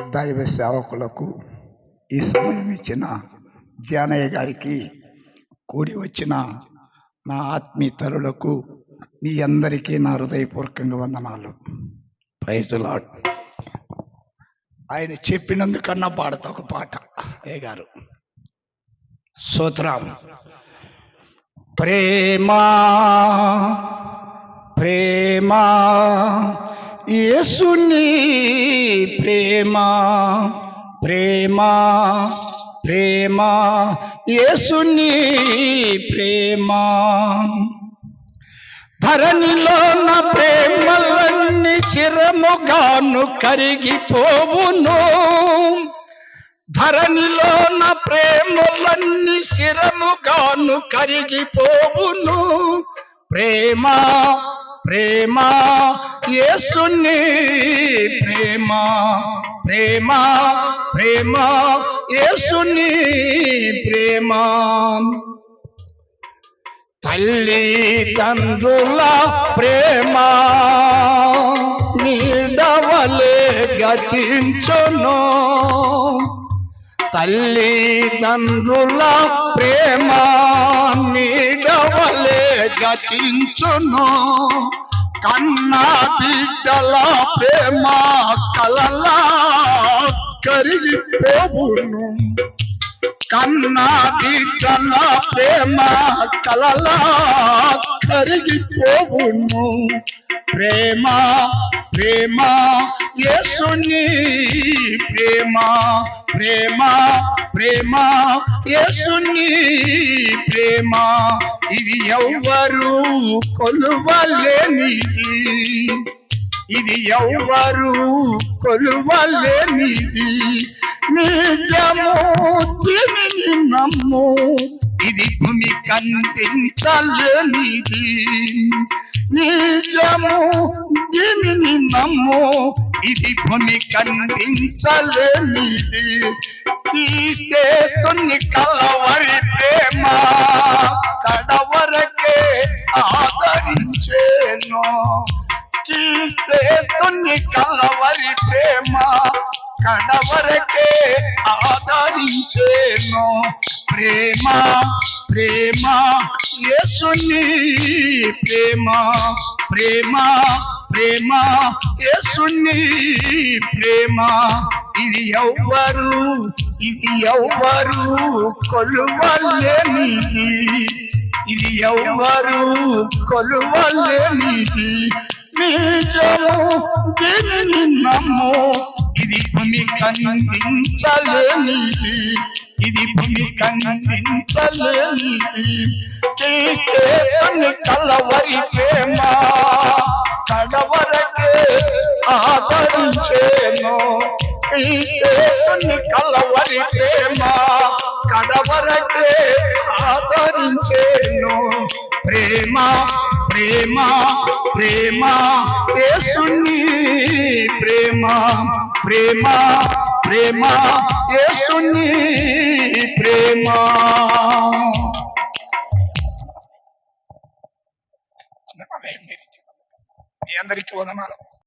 దైవ సేవకులకు ఈ సమయం ఇచ్చిన జానయ్య గారికి కూడి వచ్చిన నా ఆత్మీయతరులకు మీ అందరికీ నా హృదయపూర్వకంగా వందనాలు. ప్రైజులాడ్ ఆయన చెప్పినందుకన్నా పాడతా ఒక పాట ఏ గారు? సూత్రం ప్రేమా ప్రేమా యేసుని ప్రేమ ప్రేమ ప్రేమ యేసుని ప్రేమ. ధరణిలో నా ప్రేమలన్నీ చిరముగాను కరిగిపోవును. ధరణిలో నా ప్రేమలన్నీ శిరముగాను కరిగిపోవును. ప్రేమ ప్రేమ యేసుని ప్రేమ ప్రేమ ప్రేమ యేసుని ప్రేమ. తల్లి తండ్రుల ప్రేమ నీడవలే గతించును. తల్లి తండ్రుల ప్రేమ నీడవలే గతించును. కన్నా బిడ్డల ప్రేమ కలలా కరిగిపోవును. కన్నా బిడ్డల ప్రేమ కలలా కరిగిపోవును. ప్రేమ ప్రేమ యేసుని ప్రేమ ప్రేమ ప్రేమ యేసుని ప్రేమ. ఇది ఎవ్వరు కొలువలేనిది. ఇది ఎవ్వరు కొలువలేనిది. నిజము దీనిని నమ్ము. ఇది భూమి కందించలేనిది నిజము దీనిని నమ్ము. ఇది భూమి కందించలేనిది. తీస్తేస్తుని కలవరి ప్రేమ కడవరకే ఆదరించేను. తీస్తేస్తుని కలవరి ప్రేమ కడవరకే ఆదరించేను. ప్రేమ ప్రేమ యేసుని ప్రేమ ప్రేమ ప్రేమ యేసుని ప్రేమ. ఇది ఎవ్వరు ఇది ఎవ్వరు కొలువలేనిది ఇది ఎవ్వరు కొలువలేనిది నిజము దీనిని నమ్ము. ఇది భూమి కందించలేనిది ఇది భూమి కందించలేనిది చేస్తే కలవరి ప్రేమ. ఆదరించేను క్రీస్తేని కలవరి ప్రేమ. కడవరకే ఆదరించేను. ప్రేమ ప్రేమ ప్రేమ. యేసుని ప్రేమ ప్రేమ ప్రేమ. యేసుని ప్రేమ. మీ అందరికీ వందనాలు.